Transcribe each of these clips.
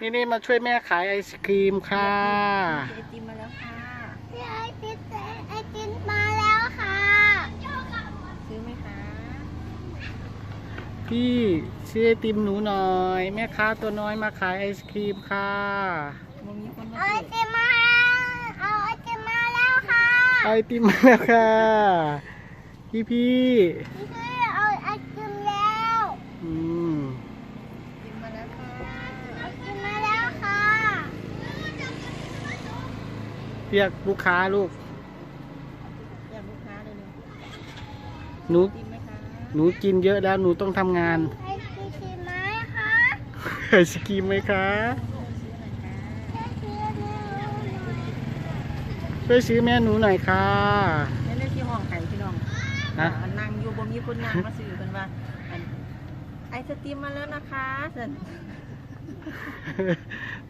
นี่นี่มาช่วยแม่ขายไอศครีมค่ะไอติมมาแล้วค่ะพี่ไอติมไอติมมาแล้วค่ะซื้อไหมคะพี่ซื้อไอติมหนูหน่อย แม่ค้าตัวน้อยมาขายไอศครีมค่ะมันมีคนมาเอาไอซื้อติมมาเอาไอติมมาแล้วค่ะไอติมมาแล้วค่ะพี่พี่ พี่เอาไอติมแล้ว อืม ไอติมมาแล้วค่ะ ไอติมมาแล้วค่ะ เรียกลูกค้าลูกอยากลูกค้าเลยเนาะหนูไอติมไหมคะหนูกินเยอะแล้วหนูต้องทำงาน ไอติมไหมคะไอศครีมไหมคะซื้อหนูช่วยซื้อแม่หนูหน่อยค่ะนี่นเลยที่ห้องไข่พี่น้องฮะ อันนั่งอยู่บ่มีคนนั่งมาซื้อกันว่าอันไอศติมมาแล้วนะคะสัน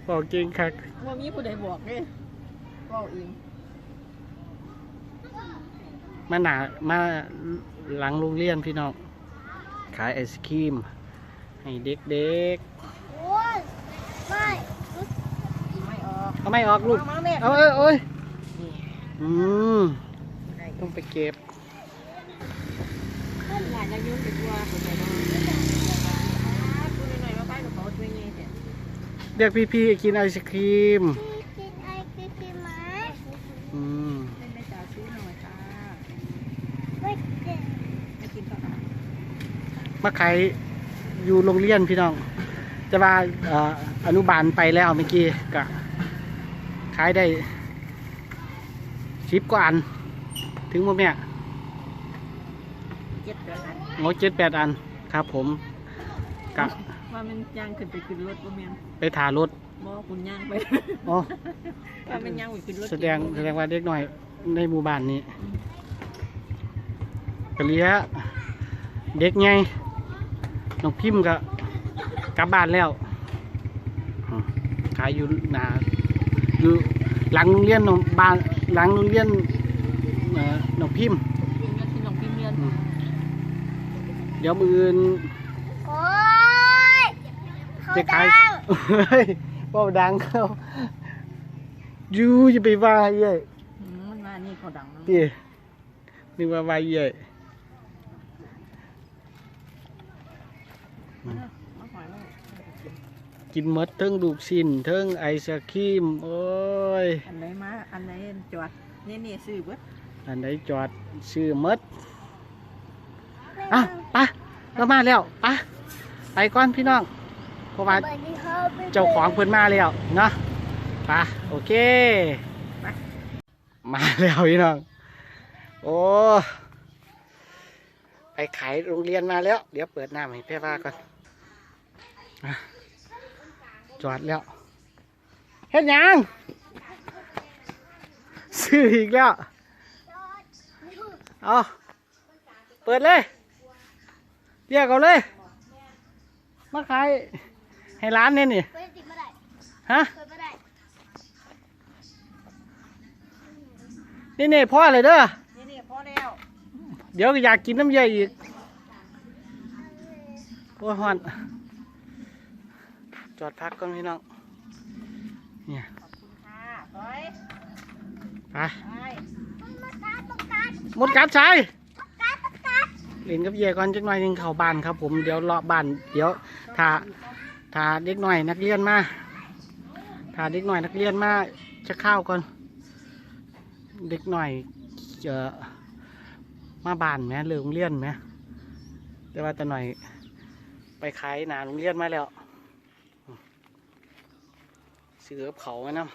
บอกจริงค่ะบ่มีผู้ใดบอกเลย เว้าเองมาหนามาหลังโรงเรียนพี่น้อง ขายไอศครีม ให้เด็กโอ้ยไม่ไม่ออกๆ เอาไม่ออกลูก มาแม่เอาเอ้ยโอ้ยนี่อืมได้ต้องไปเก็บ หลานยังยุ่งไปตัวผมไปนอนพูดหน่อยๆว่าไปกับเขาช่วยไงเดี๋ยวเรียกพี่ๆกินไอศครีม พี่กินไอติมไหม อืม เล่นแม่จ๋าซื้อหน่อยค่ะ ไม่กิน ไม่กินต่อ มาขายอยู่โรงเรียนพี่น้อง จะว่าเอ่ออนุบาลไปแล้วเมื่อกี้ก็ขายได้ชิปกว่าอัน ถึงโมแม่เจ็ดเดือนอันโอ้เจ็ดแปดอันครับผมกะว่ามันย่างขึ้นไปขึ้นรถบ่แม่นไปถ่ารถบ่คุณย่างไปอ๋อว่ามันย่างไปขึ้นรถแสดงแสดงว่าเด็กหน่อยในหมู่บ้านนี้กะเลี้ยเด็กไง น้องพิมพ์ก็กลับบ้านแล้วอืมขายอยู่หนาอยู่หลังโรงเรียนน้องบ้านหลังโรงเรียนเอ่อน้องพิมพ์กินกันที่น้องพิมเรียนอืมเดี๋ยวมืออื่นโอ้ยเขาจะดัขายงเฮ้ยเว่าดังเขาอยู่จะไปว่าเย้ยอืมมันมานี่เขาดังเนาะพี่นึกว่าว่าเย้ย มาหอยมา กินหมดเทั้งลูกชิ้นเทั้งไอศครีมโอ้ย อันไหนมา อันไหนจอดนี่นี่ซื้อเบิดอันไหนจอดซื้อหมดอะไปเรามาแล้วไปไปก่อนพี่น้องเพราะว่าสวัสดีครับเจ้าของเพิ่นมาแล้วเนาะไปโอเค มาแล้วพี่น้อง โอ้ไปขายโรงเรียนมาแล้ว เดี๋ยวเปิดหน้าให้แพ่ว่าก่อนอะ จอดแล้วเฮ็ดหยังซื้ออีกแล้วเอาเปิดเลยเรียกเอาเลย มาขายให้ร้านเนี่ยนี่เปิดติดไม่ได้ฮะเปิดไม่ได้นี่นี่พ่อเลยเด้อนี่นี่พอแล้วเดี๋ยวอยากกินน้ำเยอะอีกโอ้ยฮอน จอดพักก่อนพี่น้อง เนี่ยขอบคุณค่ะถอยไปไปมาการต้องการหมดกัดใส่การต้องการเล่นกับเย่ก่อนจักหน่อยหนึงเข้าบ้านครับผม เดี๋ยวเลาะบ้าน เดี๋ยวถ้าถ้าเด็กหน่อยนักเรียนมาถ้าเด็กหน่อยนักเรียนมาจะเข้าวก่อน เด็กหน่อยเจอมาบ้านไหมเลิกโรงเรียนไหมแต่ว่าแต่หน่อยไปขายหนาโรงเรียนมาแล้ว ซื้อเขาไว้นะ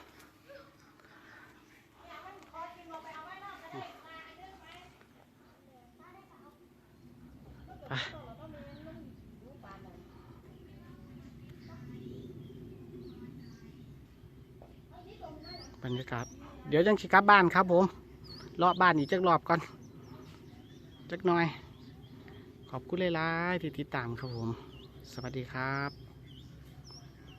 บรรยากาศ เดี๋ยวจังสิกลับบ้านครับผมรอบบ้านอีกจักรอบก่อน จักหน่อย ขอบคุณหลายๆที่ติดตามครับผม สวัสดีครับ